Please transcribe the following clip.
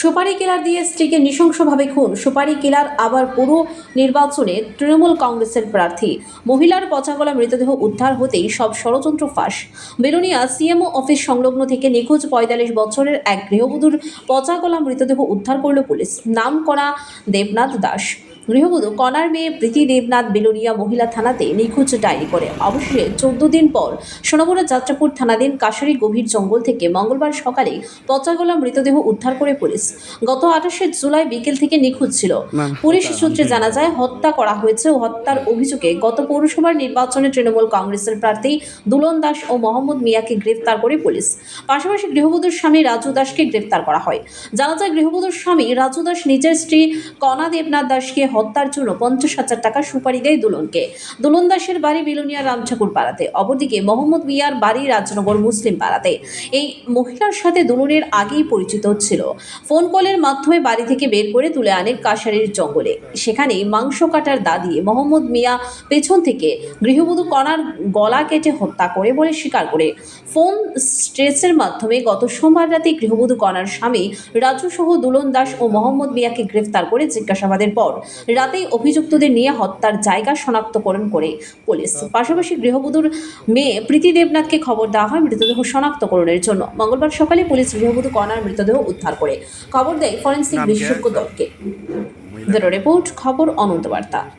সুপারি কিলার দিয়ে স্ত্রীকে নৃশংসভাবে খুন। সুপারি কিলার আবার পুরো নির্বাচনে তৃণমূল কংগ্রেসের প্রার্থী। মহিলার পচাগলা মৃতদেহ উদ্ধার হতেই সব ষড়যন্ত্র ফাঁস। বেলুনিয়া সিএমও অফিস সংলগ্ন থেকে নিখোঁজ পঁয়তাল্লিশ বছরের এক গৃহবধূর পচাগলা মৃতদেহ উদ্ধার করল পুলিশ। নাম করা দেবনাথ দাস। গৃহবধূ কনার মেয়ে প্রীতি দেবনাথ বেলুনিয়া মহিলা থানাতে নিখোঁজ ডায়েরি করে। অবশেষে চোদ্দ দিন পর সোনামুড়া যাত্রাপুর থানাধীন কাশারি গভীর জঙ্গল থেকে মঙ্গলবার সকালে পচাগলা মৃতদেহ উদ্ধার করে পুলিশ। গত আঠাশে জুলাই বিকেল থেকে নিখোঁজ ছিল। পুলিশ সূত্রে জানা যায় হত্যা করা হয়েছে ও হত্যার অভিযোগে গত পৌরসভার নির্বাচনে তৃণমূল কংগ্রেসের প্রার্থী দুলন দাস ও মোহাম্মদ মিয়াকে গ্রেফতার করে পুলিশ। পাশাপাশি গৃহবধূর স্বামী রাজু দাসকে গ্রেফতার করা হয়। জানা যায় গৃহবধূর স্বামী রাজু দাস নিজের স্ত্রী কণা দেবনাথ দাসকে হত্যার জন্য পঞ্চাশ হাজার টাকা সুপারি দেয় দুলনকে। দুলন দাসের বাড়ি বিলুনিয়া রামঠাকুর পাড়াতে, অপরদিকে মোহাম্মদ মিয়ার বাড়ি রাজনগর মুসলিম পাড়াতে। এই মহিলার সাথে দুলনের আগেই পরিচিত ছিল। ফোন কলের মাধ্যমে বাড়ি থেকে বের করে তুলে আনে কাশারির জঙ্গলে। সেখানে মাংস কাটার দা দিয়ে মোহাম্মদ মিয়া পেছন থেকে গৃহবধূ কণার গলা কেটে হত্যা করে বলে স্বীকার করে। ফোন স্ট্রেসের মাধ্যমে গত সোমবার রাতে গৃহবধূ কণার স্বামী রাজু সহ দুলন দাস ও মোহাম্মদ মিয়াকে গ্রেফতার করে জিজ্ঞাসাবাদের পর রাতেই অভিযুক্তদের নিয়ে হত্যার জায়গা শনাক্তকরণ করে পুলিশ। পাশাপাশি গৃহবধূর মেয়ে প্রীতি দেবনাথকে খবর দেওয়া হয় মৃতদেহ শনাক্তকরণের জন্য। মঙ্গলবার সকালে পুলিশ গৃহবধূ কণার মৃতদেহ উদ্ধার করে। খবর দেয় ফরেন্সিক বিশেষজ্ঞ দলকে। ব্যুরো রিপোর্ট খবর অনন্ত বার্তা